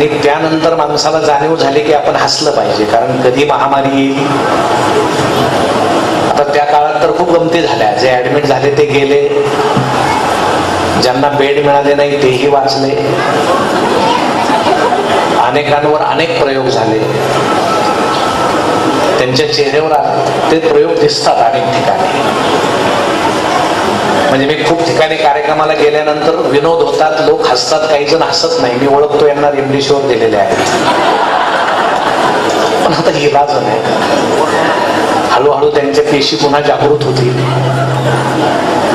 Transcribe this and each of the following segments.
आणि त्यानंतर माणसाला जाणीव झाली की आपण हसलं पाहिजे कारण कधी महामारी येईल? आता त्या काळात तर खूप गमती झाल्या. जे ऍडमिट झाले ते गेले. ज्यांना बेड मिळाले नाही तेही वाचले. अनेकांवर अनेक प्रयोग झाले. त्यांच्या चेहऱ्यावर ते प्रयोग दिसतात अनेक ठिकाणी. म्हणजे मी खूप ठिकाणी कार्यक्रमाला गेल्यानंतर विनोद होतात लोक हसतात काही जण हसत नाही. मी ओळखतो यांना रेमडेसिवीर दिलेले आहेत. पण आता इलाज नाही हळूहळू त्यांच्या पेशी पुन्हा जागृत होतील.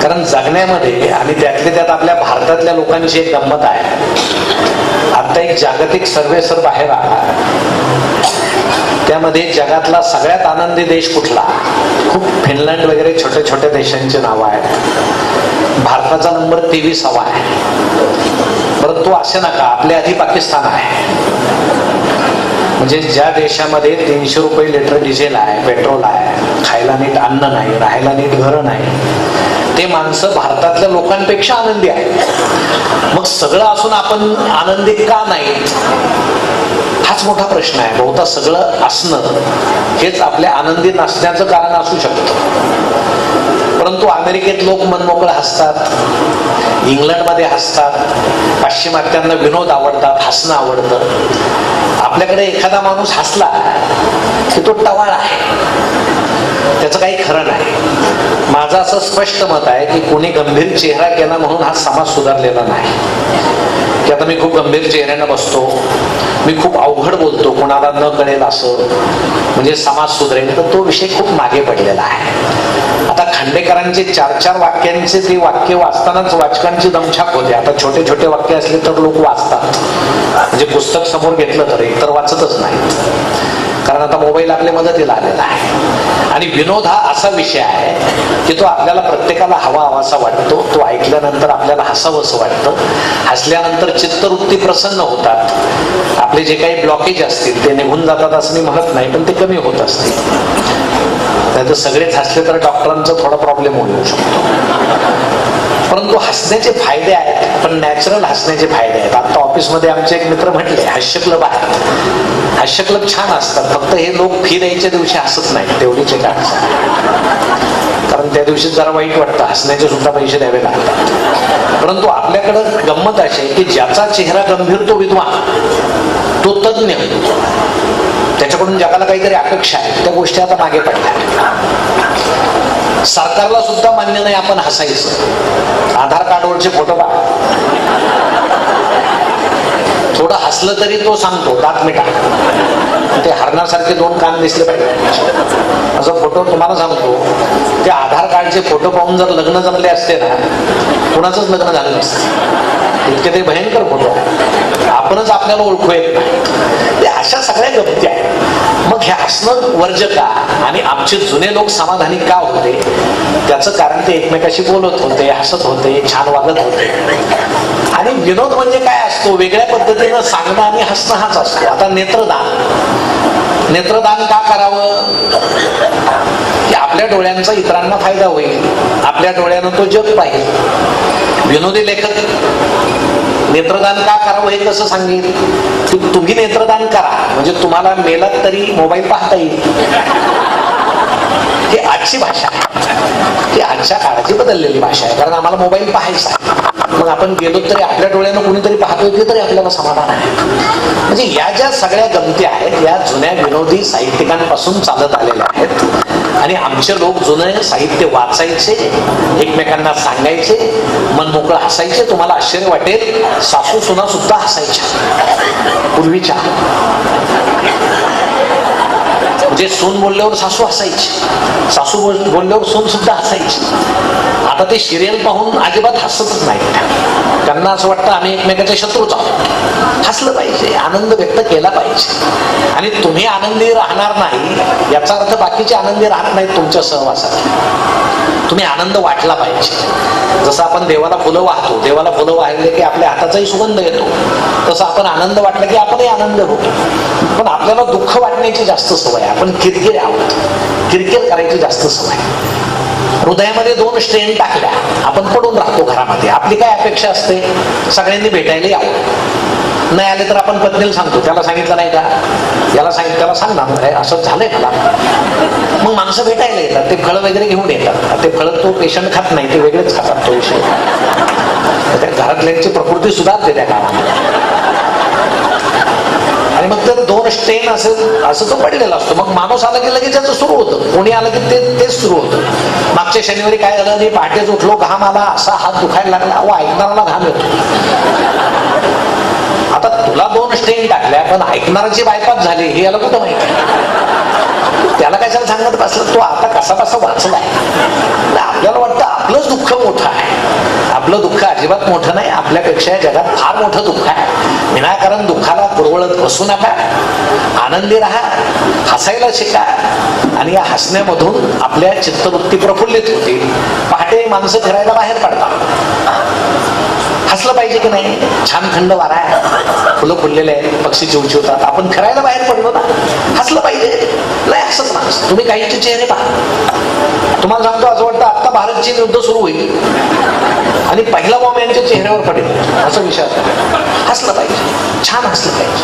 कारण जगण्यामध्ये आणि त्यातल्या त्यात आपल्या भारतातल्या लोकांची एक गंमत आहे. आता एक जागतिक सर्वे सर बाहेर आला. त्यामध्ये जगातला सगळ्यात आनंदी देश कुठला? खूप फिनलँड वगैरे छोट्या छोट्या देशांची नावं आहेत. भारताचा नंबर तेवीसावा आहे. परंतु असे नका आपल्या आधी पाकिस्तान आहे. म्हणजे ज्या देशामध्ये तीनशे रुपये लिटर डिझेल आहे पेट्रोल आहे खायला नीट अन्न नाही राहायला नीट घरं नाही ते माणसं भारतातल्या लोकांपेक्षा आनंदी आहेत. मग सगळं असून आपण आनंदी का नाही? हाच मोठा प्रश्न आहे. बहुता सगळं असणं हेच आपल्या आनंदी नसण्याचं कारण असू शकतं. परंतु अमेरिकेत लोक मनमोकळं हसतात. इंग्लंडमध्ये हसतात. पाश्चिमात्यांना विनोद आवडतात हसणं आवडतं. आपल्याकडे एखादा माणूस हसला की तो टवाळ आहे. त्याचं काही खरं नाही. माझं असं स्पष्ट मत आहे की कोणी गंभीर चेहरा केला म्हणून हा समाज सुधारलेला नाही. की आता मी खूप गंभीर चेहऱ्यानं बसतो. मी खूप अवघड बोलतो. कोणाला न कळेल असं. म्हणजे समाज सुधारेल. तर तो विषय खूप मागे पडलेला आहे. आता खांडेकरांचे चार चार वाक्यांचे ते वाक्य वाचतानाच वाचकांची दमछाक होते. आता छोटे छोटे वाक्य असले तर लोक वाचतात. म्हणजे पुस्तक समोर घेतलं तर एकतर वाचतच नाहीत. कारण आता मोबाईल आपल्या मदतीला आलेला आहे. आणि विनोद हा असा विषय आहे की तो आपल्याला प्रत्येकाला हवा हवासा वाटतो. तो ऐकल्यानंतर आपल्याला हसावंसं वाटतं. हसल्यानंतर चित्तवृत्ती प्रसन्न होतात. आपले जे काही ब्लॉकेज असतील ते निघून जातात असं मी म्हणत नाही पण ते कमी होत असतील. नाही तर सगळेच हसले तर डॉक्टरांचा थोडा प्रॉब्लेम होऊ शकतो. परंतु हसण्याचे फायदे आहेत पण नॅचरल हसण्याचे फायदे आहेत. आता ऑफिसमध्ये आमचे एक मित्र म्हटले हास्य क्लब आहे. हास्य क्लब छान असतात फक्त हे लोक फी द्यायच्या दिवशी हसत नाहीत तेवढीच एक कारण त्या दिवशी जरा वाईट वाटतं हसण्याचे सुद्धा पैसे द्यावे लागतात. परंतु आपल्याकडं गंमत अशी आहे की ज्याचा चेहरा गंभीर तो विद्वान तो तज्ञ त्याच्याकडून जगाला काहीतरी अपेक्षा आहे त्या गोष्टी आता मागे पडल्या. सरकारला सुद्धा मान्य नाही आपण हसायचं. आधार कार्डवरचे फोटो बा थोडं हसलं तरी तो सांगतो दात मिटा. ते हरणासारखे दोन कान दिसले पाहिजे. असं फोटो तुम्हाला सांगतो ते आधार कार्डचे फोटो पाहून जर लग्न जमले असते ना कुणाचंच लग्न झालं नसतं. इतके ते भयंकर फोटो. आहे आपणच आपल्याला ओळखू येत नाही. ते अशा सगळ्या गमती आहेत. मग हे असणं वर्ज का? आणि आमचे जुने लोक समाधानी का होते? त्याचं कारण ते एकमेकाशी बोलत होते हसत होते छान वागत होते. आणि विनोद म्हणजे काय असतो? वेगळ्या पद्धतीनं सांगणं आणि हसणं हाच असतो. आता नेत्रदान. नेत्रदान का करावं? की आपल्या डोळ्यांचा इतरांना फायदा होईल. आपल्या डोळ्यानं तो जग पाहिजे विनोदी लेखक नेत्रदान का करावं हे कसं सांगेल की तुम्ही नेत्रदान करा. म्हणजे तुम्हाला मेलात तरी मोबाईल पाहता येईल. ही आजची भाषा आहे. ही आजच्या काळाची बदललेली भाषा आहे. कारण आम्हाला मोबाईल पाहायचा मग आपण गेलो तरी आपल्या डोळ्यानं कुणीतरी पाहतोय ते तरी आपल्याला समाधान आहे. म्हणजे या ज्या सगळ्या गमती आहेत या जुन्या विनोदी साहित्यिकांपासून चालत आलेल्या आहेत आणि आमचे लोक जुने साहित्य वाचायचे एकमेकांना सांगायचे मन मोकळं हसायचे तुम्हाला आश्चर्य वाटेल सासू सुना सुद्धा हसायच्या पूर्वीच्या. म्हणजे सून बोलल्यावर सासू हसायची. सासू बोलल्यावर सून सुद्धा हसायची. आता ते सिरियल पाहून अजिबात हसतच नाही त्यांना असं वाटतं आम्ही एकमेकाच्या शत्रूच आहोत. हसलं पाहिजे आनंद व्यक्त केला पाहिजे. आणि तुम्ही आनंदी राहणार नाही याचा अर्थ बाकीचे आनंदी राहत नाहीत तुमच्या सहवासात. तुम्ही आनंद वाटला पाहिजे. जसं आपण देवाला फुलं वाहतो देवाला फुलं वाहिले की आपल्या हाताचाही सुगंध येतो. तसं आपण आनंद वाटला की आपणही आनंद होतो. पण आपल्याला दुःख वाटण्याची जास्त सवय आपण किरकिर आहोत किरकिर करायची जास्त सवय. हृदयामध्ये दोन स्ट्रेन टाकल्या आपण पडून राहतो घरामध्ये. आपली काय अपेक्षा असते? सगळ्यांनी भेटायला यावं नाही आले तर आपण पत्नीला सांगतो त्याला सांगितलं नाही का? याला सांगितलं त्याला सांग ना असं झालंय मला. मग माणसं भेटायला येतात ते फळं वगैरे घेऊन येतात. ते फळं तो पेशंट खात नाही ते वेगळेच खातात तो विषय. त्या घरातल्यांची प्रकृती सुधारते त्या काळामध्ये. आणि मग तर दोन स्टेन असं असं तो पडलेला असतो. मग माणूस आला की लगेच त्याचं सुरू होतं. कोणी आलं की ते तेच सुरू होतं. मागच्या शनिवारी काय झालं मी पहाटेच उठलो घाम आला असा हात दुखायला लागला. व ऐकणाराला घाम येतो. आता तुला दोन स्टेन टाकल्या पण ऐकणाराची बायपास झाली हे याला कुठं माहिती? त्याला कशाला सांगत बसलं तो आता कसा कसा वाचलाय. आपल्याला वाटतं आपलंच दुःख मोठं आहे. आपलं दुःख अजिबात मोठं नाही आपल्यापेक्षा जगात फार मोठं दुःख आहे. विनाकारण दुःखाला कुरवळत बसू नका. आनंदी राहा हसायला शिका आणि या हसण्यामधून आपल्या चित्तवृत्ती प्रफुल्लित होतील. पहाटे माणसं फिरायला बाहेर पडतात. असलं पाहिजे की नाही? छान थंड वारा आहे. फुलं फुललेले आहेत पक्षी चिवचिवतात आपण फिरायला बाहेर पडलो ना हसलं पाहिजे. नाही हसत ना तुम्ही काहीचे चेहरे पहा. तुम्हाला सांगतो असं वाटतं आता भारत चीन युद्ध सुरू होईल. आणि पहिला बॉम्ब यांच्या चेहऱ्यावर पडेल. असं विषय हसलं पाहिजे. छान हसलं पाहिजे.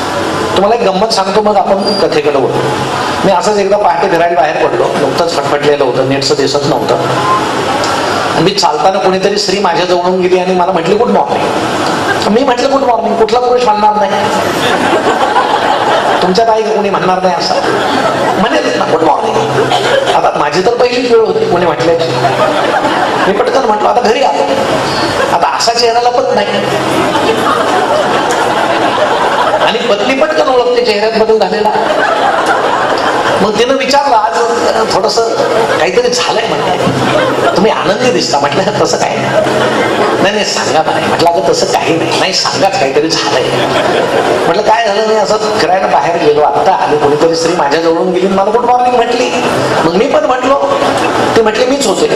तुम्हाला एक गंमत सांगतो मग आपण कथेकडे बोलतो मी असंच एकदा पहाटे फिरायला बाहेर पडलो. नुकतंच फटफटलेलं होतं. नेटचं दिसत नव्हतं. आणि मी चालताना कोणीतरी स्त्री माझ्या जवळून गेली आणि मला म्हटली गुड मॉर्निंग मी म्हटलं गुड मॉर्निंग कुठला पुरुष म्हणणार नाही. तुमच्यात आहे का कोणी म्हणणार नाही असं. म्हणेल ना गुड मॉर्निंग आता माझी तर पहिलीच वेळ होती कोणी म्हटल्याची. मी पटकन म्हटलं आता घरी आलो. आता असा चेहऱ्याला लपत नाही. आणि पत्नी पटकन ओळखते चेहऱ्यात बदल झालेला. मग तिनं विचारलं आज थोडस काहीतरी झालंय म्हटलं तुम्ही आनंदी दिसता. म्हटलं तसं काय नाही. नाही सांगा नाही म्हटलं अगं तसं काही नाही. नाही सांगाच काहीतरी झालंय. म्हटलं काय झालं? मी असं फिरायला बाहेर गेलो. आता आलो कोणीतरी स्त्री माझ्या जवळून गेली मला गुड मॉर्निंग म्हटली. मग मी पण म्हटलो. ते म्हटले मीच होते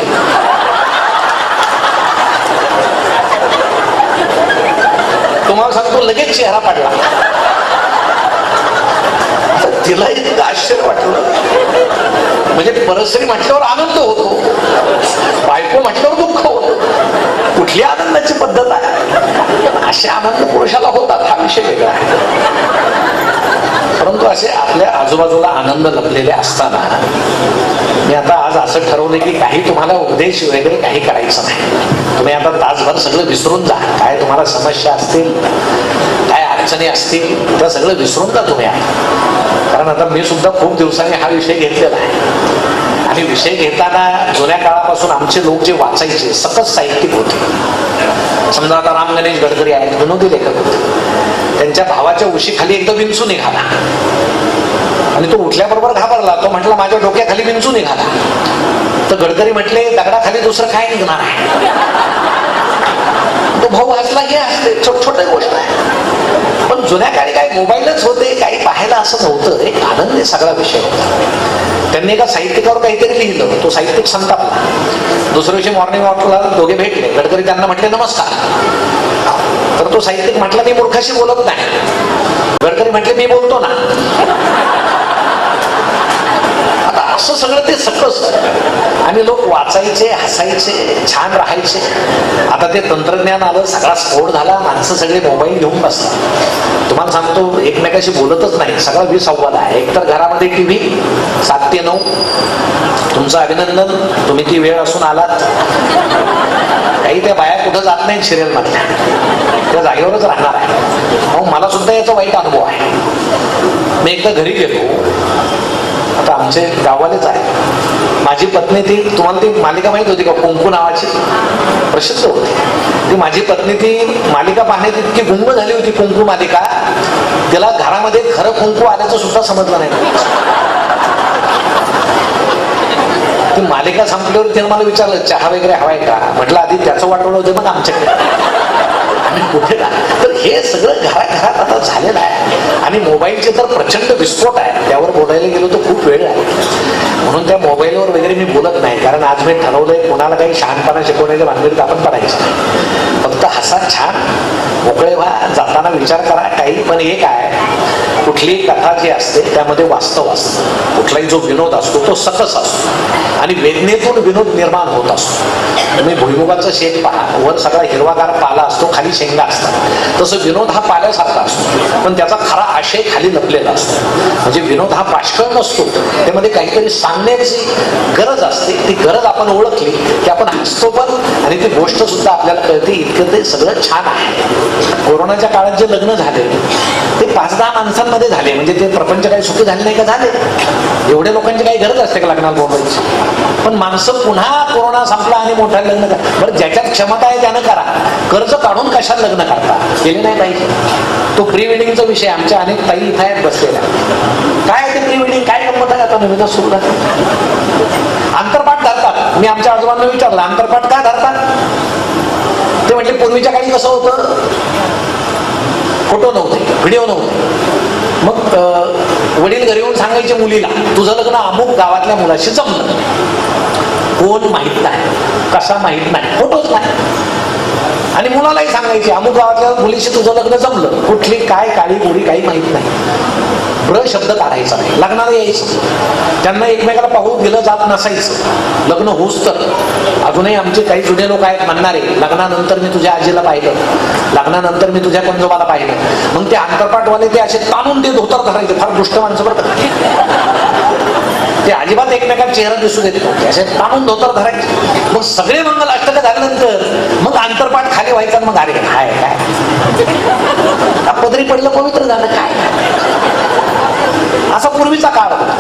तुम्हाला सांगतो लगेच चेहरा पाडला. तिला इतकं आश्चर्य वाटलं. म्हणजे परसरी म्हटल्यावर आनंद होतो. बायको म्हटल्यावर दुःख होतो. कुठली आनंदाची पद्धत आहे? असे आनंद पुरुषाला होतात हा विषय वेगळा आहे. परंतु असे आपल्या आजूबाजूला आनंद लपलेले असताना मी आता आज असं ठरवलं की काही तुम्हाला उपदेश वगैरे काही करायचं नाही. तुम्ही आता तासभर सगळं विसरून जा. काय तुम्हाला समस्या असतील? अडचणी असतील त्या सगळं विसरून जा तुम्ही कारण आता मी सुद्धा खूप दिवसांनी हा विषय घेतलेला आहे. आणि विषय घेताना जुन्या काळापासून आमचे लोक जे वाचायचे सकस साहित्यिक होते. समजा आता राम गणेश गडकरी आहेत विनोदी लेखक होते. त्यांच्या भावाच्या उशीखाली एकदा विंचू निघाला. आणि तो उठल्याबरोबर घाबरला. तो म्हटला माझ्या डोक्याखाली विंचू निघाला. तर गडकरी म्हटले दगडाखाली दुसरं काय निघणार आहे? तो भाऊ हसला हे असते छोट छोटे गोष्ट आहे. पण जुन्या काळी काय मोबाईलच होते काही पाहायला असं नव्हतं. एक आनंद सगळा विषय होता. त्यांनी एका साहित्यिकावर काहीतरी लिहिलं. तो साहित्यिक संतापला. दुसऱ्या दिवशी मॉर्निंग वॉकला दोघे भेटले. गडकरी त्यांना म्हटले नमस्कार. तर तो साहित्यिक म्हटला मी मूर्खाशी बोलत नाही. गडकरी म्हटले मी बोलतो ना. असं सगळं ते सकस. आणि लोक वाचायचे हसायचे छान राहायचे. आता ते तंत्रज्ञान आलं सगळा स्फोट झाला माणसं सगळे मोबाईल घेऊन बसतात. तुम्हाला सांगतो एकमेकाशी बोलतच नाही. सगळा विसंवाद आहे. एकतर घरामध्ये टी व्ही सात ते नऊ. तुमचं अभिनंदन तुम्ही ती वेळ असून आलात. काही त्या बाया कुठं जात नाही सिरियल मधल्या त्या जागेवरच राहणार आहे मग मला सुद्धा याचा वाईट अनुभव आहे. मी एकदा घरी गेलो. आता आमचे गावालेच आहे माझी पत्नी ती तुम्हाला ती मालिका माहीत होती का? कुंकू नावाची? प्रसिद्ध होती. ती माझी पत्नी ती मालिका पाहण्यात इतकी गुंग झाली होती कुंकू मालिका. तिला घरामध्ये खरं कुंकू आल्याचं सुद्धा समजलं नाही. ती मालिका संपल्यावर तिने मला विचारलं चहा वगैरे हवाय का? म्हटलं आधी त्याचं वाटवलं होतं मग आमच्याकडे. आम्ही कुठे ना तर हे सगळं घराघरात आता झालेलं आहे. आणि मोबाईलचे तर प्रचंड विस्फोट आहे. त्यावर बोलायला गेलो तर खूप वेळ आहे. म्हणून त्या मोबाईलवर वगैरे मी बोलत नाही. कारण आज मी ठरवलंय कोणाला काही शहाणपणा शिकवण्याच्या भानगडीत आपण पडायचं. नाही फक्त हसा छान. मोकळे व्हा. जाताना विचार करा. काही पण एक आहे. कुठलीही कथा जी असते त्यामध्ये वास्तव असतं. कुठलाही जो विनोद असतो तो सकस असतो. आणि वेदनेतून विनोद निर्माण होत असतो. तुम्ही भुईमुगाचं शेत पहा. वर सगळा हिरवागार पाला असतो. खाली शेंगा असतात. तसं विनोद हा पाल्यासारखा असतो. पण त्याचा खरा आशय खाली लपलेला असतो. म्हणजे विनोद हा पाष्कळ नसतो. त्यामध्ये काहीतरी सांगण्याची गरज असते. ती गरज आपण ओळखली की आपण हसतो पण आणि ती गोष्ट सुद्धा आपल्याला कळते इतकं ते सगळं छान आहे. कोरोनाच्या काळात जे लग्न झाले ते पाच दहा माणसांमध्ये झाले. म्हणजे ते प्रपंच काही सुखी झाले नाही का? झाले. एवढ्या लोकांची काही गरज असते का लग्नाला बोलायची पण माणसं पुन्हा कोरोना संपला आणि मोठा लग्न बरं ज्याच्यात क्षमता आहे त्यानं करा. कर्ज काढून कशा कशाला लग्न करता. केले नाही ताई. तो प्री वेडिंगचा विषय आमच्या अनेक ताई इथं आहेत बसलेल्या. काय ते प्री वेडिंग काय गंमत आहे आता नवीन सुरू झालं? आंतरपाठ धरतात. मी आमच्या आजोबांना विचारलं आंतरपाठ का धरतात? ते म्हटले पूर्वीच्या काळी कसं होतं? फोटो नव्हते व्हिडिओ नव्हते. मग वडील घरी येऊन सांगायचे मुलीला तुझं लग्न अमुक गावातल्या मुलाशी जमलं. कोण माहीत नाही. कसा माहीत नाही. फोटोच नाही. आणि मुलालाही सांगायचे अमुक गावातल्या मुलीशी तुझं लग्न जमलं. कुठली काय काळी गोडी काही माहीत नाही. ब्र शब्द काढायचा नाही. लग्नाला यायचं. त्यांना एकमेकाला पाहू दिलं जात नसायचं. लग्न होऊच तर. अजूनही आमचे काही जुने लोक आहेत म्हणणारे लग्नानंतर मी तुझ्या आजीला पाहिलं. लग्नानंतर मी तुझ्या कंजोबाला पाहिलं. मग ते आंतरपाठवाले ते असे ताणून ते धोतर धरायचे फार दुष्ट माणसं बरं ते अजिबात एकमेकांना चेहरा दिसून येत नव्हते. असे ताणून धोतर धरायचे. मग सगळे मंगल अष्टक झाल्यानंतर मग आंतरपाठ खाली व्हायचा मग अरे काय काय पदरी पडलं पवित्र झालं काय असा पूर्वीचा काळ होता.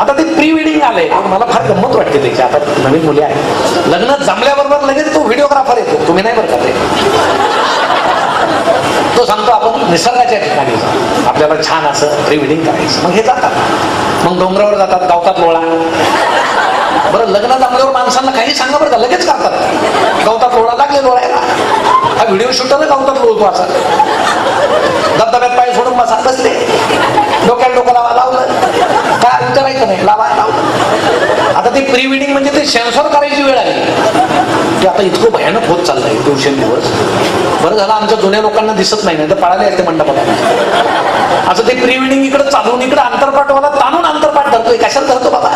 आता ते प्री वेडिंग आलंय. पण मला फार गंमत वाटते त्याची. आता नवीन मुली आहे लग्न जमल्याबरोबर लगेच तो व्हिडिओग्राफर येतो. तुम्ही नाही बरं का ते? तो सांगतो आपण निसर्गाच्या ठिकाणी आपल्याला छान असं प्री वेडिंग करायचं. मग हे जातात. मग डोंगरावर जातात गावतात लोळा. बरं लग्न जमल्यावर माणसांना काही सांगा बरं का? लगेच करतात गवतात लोळा लागले लोळायला हा व्हिडिओ शूटर गावतात लोळतो असा? धबधब्यात पाय सोडून बसा बसले. डोक्यात डोकं लावा लावलं. काय विचारायचं नाही लावा लावलं. आता ते प्री वेडिंग म्हणजे ते सेन्सॉर करायची वेळ आली. ते आता इतकं भयानक होत चाललंय दिवसेंदिवस. बरं झालं आमच्या जुन्या लोकांना दिसत नाही तर पळाले असते मंडपात असं ते प्री वेडिंग इकडे चालून इकडे आंतरपाठवाला ताणून आंतरपाठ धरतोय कशाला धरतो बाबा?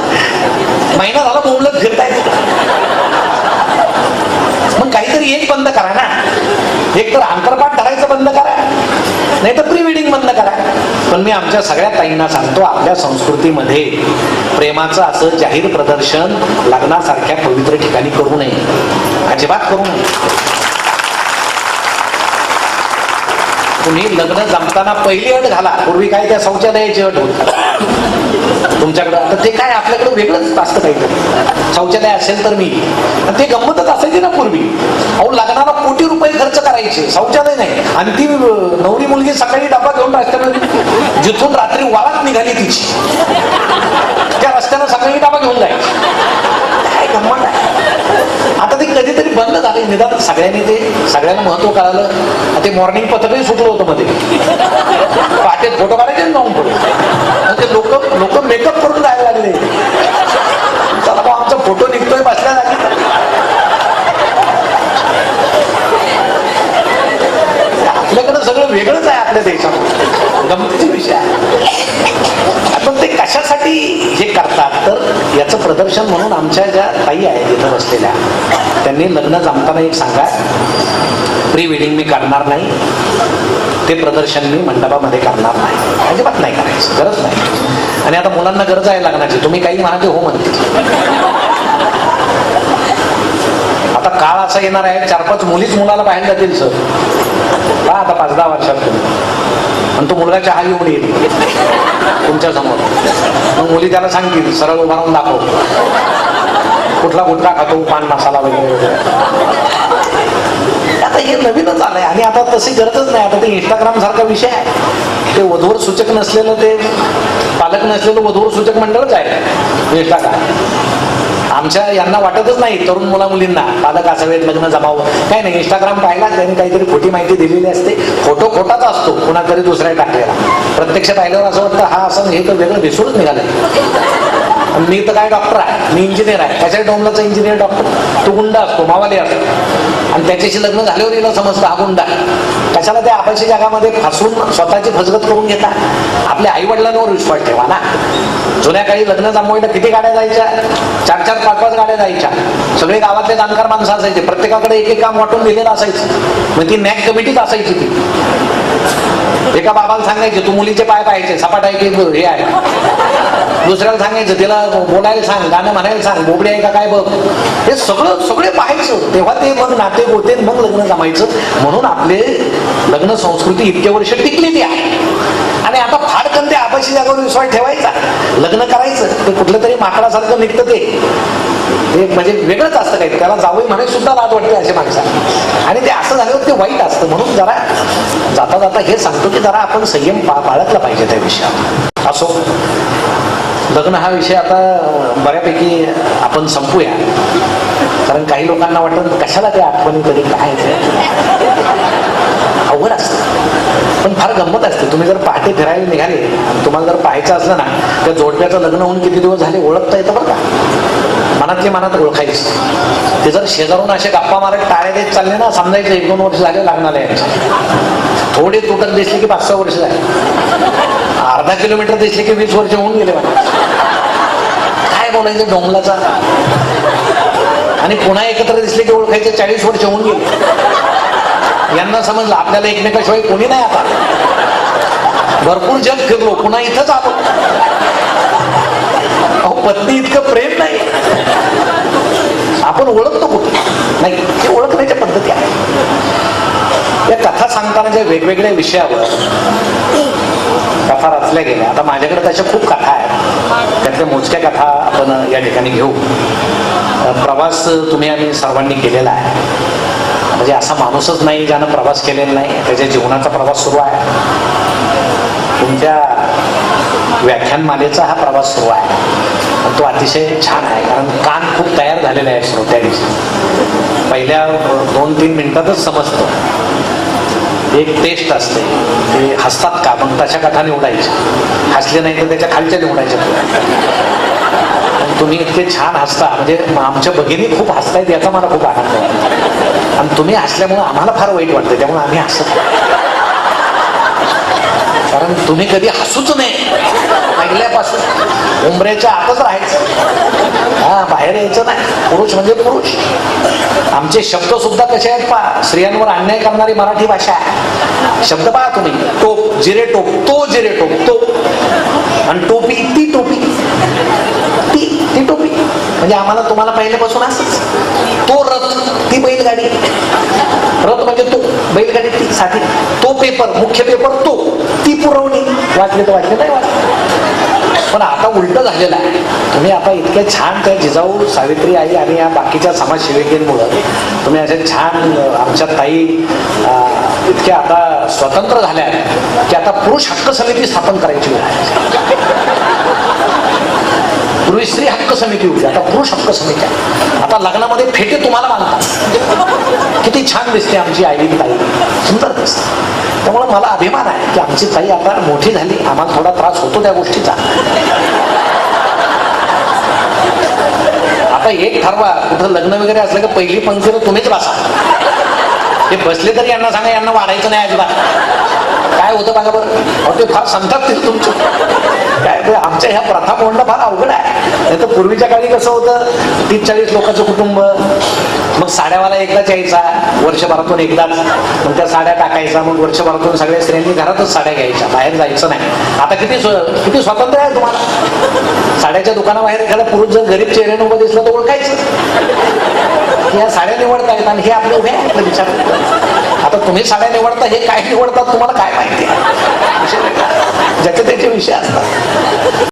महिना झाला बोंबलत फिरताय तरी एक बंद करा ना. एक तर आंतरपाठ करायचं बंद करा. नाही तर प्री वेडिंग बंद करा. पण मी आमच्या सगळ्या ताईंना सांगतो आपल्या संस्कृतीमध्ये प्रेमाचं असं जाहीर प्रदर्शन लग्नासारख्या पवित्र ठिकाणी करू नये. अजिबात करू नये. तुम्ही लग्न जमताना पहिली अट घाला. पूर्वी काय त्या शौचालयाची अट होती? तुमच्याकडं. आता ते काय आपल्याकडे वेगळंच असतं काहीतरी शौचालय असेल तर मी. ते गंमतच असायची ना पूर्वी. अहो लग्नाला कोटी रुपये खर्च करायचे. शौचालय नाही. आणि ती नवरी मुलगी सकाळी डबा घेऊन रस्त्यानं जिथून रात्री वाळात निघाली तिची. त्या रस्त्यानं सकाळी डबा घेऊन जायची काय गंमत आहे तरी बंद झाले. निदान सगळ्यांनी ते सगळ्यांना महत्त्व कळालं. ते मॉर्निंग पत्रकही सुटलं होतं मध्ये. पाठेत फोटो काढायचे आणि जाऊन पडू ते लोक लोक मेकअप करून जायला लागले. चला बा आमचा फोटो निघतोय बसल्या जागी. आपल्याकडे सगळं वेगळंच आहे आपल्या देशात गमतीचा विषय आहे. पण ते कशासाठी याचं प्रदर्शन म्हणून आमच्या ज्या ताई आहेत इथं बसलेल्या त्यांनी लग्न जमताना एक सांगा प्री वेडिंग मी करणार नाही. ते प्रदर्शन मी मंडपामध्ये करणार नाही. अजिबात नाही करायचं गरज नाही. आणि आता मुलांना गरज आहे लग्नाची तुम्ही काही म्हणाले हो म्हणते. आता काळ असा येणार आहे चार पाच मुलीच मुलाला बाहेर जातील सर. पहा आता पाच दहा वर्षात आणि तो मुलगा चहा घेऊन येईल. तुमच्यासमोर. मग मुली त्याला सांगतील सरळ उभा राहून दाखव. कुठला गुटखा खातो पान मसाला वगैरे आता हे नवीनच आलंय आणि आता तशी गरजच नाही. आता ते इंस्टाग्राम सारखा विषय आहे. ते वधूवर सूचक नसलेलं ते पालक नसलेलं वधूवर सूचक मंडळच आहे. इंस्टाग्राम आमच्या यांना वाटतच नाही तरुण मुला मुलींना पालक असावेत लग्न जमावं. काही नाही इंस्टाग्राम पाहिला त्यांनी काहीतरी खोटी माहिती दिलेली असते. फोटो खोटाच असतो कुणातरी दुसऱ्या टाकलेला. प्रत्यक्ष पाहिल्यावर असं वाटतं हा असं हे तर वेगळं भिसूनच निघालंय. मी तर काय डॉक्टर आहे मी इंजिनियर आहे. त्याच्या डोंगराचा इंजिनियर डॉक्टर तो गुंड असतो मावाली असतो. आणि त्याच्याशी लग्न झाल्यावर हिला समजतं हा गुंडा कशाला त्या आपल्या जगामध्ये फसून स्वतःची फसगत करून घेता? आपल्या आई वडिलांवर विश्वास ठेवा ना. जुन्या काळी लग्न जमवायला किती गाड्या जायच्या? चार चार पाच पाच गाड्या जायच्या. सगळे गावातले जाणकार माणसं असायचे. प्रत्येकाकडे एक एक काम वाटून दिलेलं असायचं. मग ती नॅक कमिटीच असायची ती. एका बाबाला सांगायचे तू मुलीचे पाय पाहायचे सपाट आहे की हे आहे? दुसऱ्याला सांगायचं तिला बोलायला सांग गाणं म्हणायला सांग बोबडी आहे का काय बघ. हे सगळं सगळे पाहायचं. तेव्हा ते मग नाते होते मग लग्न जमायचं. म्हणून आपले लग्न संस्कृती इतके वर्ष टिकलेली आहे. आणि आता फाडकन ते आपाशी जागेवर विश्वास ठेवायचा. लग्न करायचं ते कुठलं तरी माकडासारखं निघतं ते. ते म्हणजे वेगळंच असतं काही. त्याला जावई म्हणे सुद्धा लाज वाटते असे माणसं आणि ते असं झालं ते वाईट असतं. म्हणून जरा जाता जाता हे सांगतो की जरा आपण संयम पा बाळगला पाहिजे त्या विषयावर. असो. लग्न हा विषय आता बऱ्यापैकी आपण संपूया. कारण काही लोकांना वाटत कशाला ते आठवणी तरी काय अवघड असतं. पण फार गंमत असते. तुम्ही जर पहाटे फिरायला निघाले आणि तुम्हाला जर पाहायचं असलं ना त्या जोडप्याचं लग्न होऊन किती दिवस झाले ओळखता येतं बरं का? मनातली मनात ओळखायचं ते जर शेजारून असे गप्पा मारत टाळे देत चालले ना समजायचं एक दोन वर्ष झाले लागणार आहे थोडे तुटक दिसले की पाच सहा वर्ष झाले. अर्धा किलोमीटर दिसले की वीस वर्ष होऊन गेले मला काय बोलायचं डोंगलाचा? आणि पुन्हा एकत्र दिसले की ओळखायचे चाळीस वर्ष होऊन गेले. यांना समजलं आपल्याला एकमेकाशिवाय कोणी नाही आता. भरपूर जग फिरलो पुन्हा इथंच आलो. अहो पत्नी इतकं प्रेम नाही. आपण ओळखतो कुठे? नाही ते ओळखण्याच्या पद्धती आहे या कथा सांगताना ज्या वेगवेगळ्या विषयावर कथा रचल्या गेल्या आता माझ्याकडे तशा खूप कथा आहेत. त्यातल्या मोजक्या कथा आपण या ठिकाणी घेऊ. प्रवास तुम्ही आम्ही सर्वांनी केलेला आहे. म्हणजे असा माणूसच नाही ज्यानं प्रवास केलेला नाही त्याच्या जीवनाचा प्रवास सुरू आहे. तुमच्या व्याख्यानमालेचा हा प्रवास सुरू आहे. तो अतिशय छान आहे कारण कान खूप तयार झालेला आहे श्रोत्यांची पहिल्या दोन तीन मिनिटातच समजतं. एक टेस्ट असते ते हसतात का? मग तशा कथा निवडायच्या. हसले नाही तर त्याच्या खालच्या निवडायच्या तुम्ही इतके छान हसता म्हणजे आमच्या भगिनी खूप हसतायत याचा मला खूप आनंद वाटतो आणि तुम्ही हसल्यामुळे आम्हाला फार वाईट वाटतं त्यामुळे आम्ही हसत कारण तुम्ही कधी हसूच नाही पहिल्यापासून. उंबऱ्याच्या आतच राहायचं. हा बाहेर यायचं नाही. पुरुष म्हणजे पुरुष. आमचे शब्द सुद्धा कसे आहेत पहा. स्त्रियांवर अन्याय करणारी मराठी भाषा आहे. शब्द पहा तुम्ही. टोप जिरे टोप तो जिरे टोप तो. आणि टोपी ती टोपी. ती ती टोपी. म्हणजे आम्हाला तुम्हाला पहिल्यापासून असंच. तो रथ ती बैलगाडी. रथ म्हणजे तो बैलगाडी ती साठी तो पेपर मुख्य पेपर तो. ती पुरवणी. वाचले तर वाचले नाही वाचले. पण आता उलट झालेलं आहे. तुम्ही आता इतक्या छान त्या जिजाऊ सावित्री आई आणि या बाकीच्या समाजसेविकेंमुळं तुम्ही असे छान आमच्या ताई इतक्या आता स्वतंत्र झाल्या की आता पुरुष हक्क समिती स्थापन करायची वेळ आहे. पूर्वी स्त्री हक्क समिती होती आता पुरुष हक्क समिती आहे. आता लग्नामध्ये फेटे तुम्हाला मानतात. छान दिसते आमची आईली ताई सुंदर दिसते. त्यामुळे मला अभिमान आहे की आमची ताई आता मोठी झाली. आम्हाला थोडा त्रास होतो त्या गोष्टीचा. आता एक ठरवा कुठं लग्न वगैरे असलं की पहिली पंक्तीला तुम्हीच बसा. हे बसले तरी यांना सांगा यांना वाढायचं नाही अजिबात. काय होतं बघा बरं. अहो ते फार संतापतील तुमचं. काय ते आमच्या ह्या प्रथा मोडणं फार अवघड आहे. नाही तर पूर्वीच्या काळी कसं होतं? तीस चाळीस लोकांचं कुटुंब मग साड्यावाला एकदाच यायचा वर्षभरातून एकदाच. मग त्या साड्या टाकायचा मग वर्षभरातून सगळ्या स्त्रियांनी घरातच साड्या घ्यायच्या बाहेर जायचं नाही. आता किती किती स्वातंत्र्य आहे तुम्हाला? साड्याच्या दुकानाबाहेर एखादा पुरुष जर गरीब चेहऱ्यानं उभं दिसलं तर ओळखायचं. या साड्या निवडता येतात आणि हे आपलं उभे आहे विचार आता तुम्ही साड्या निवडता हे काय निवडतात तुम्हाला काय माहिती? ज्याचे त्याचे विषय असतात.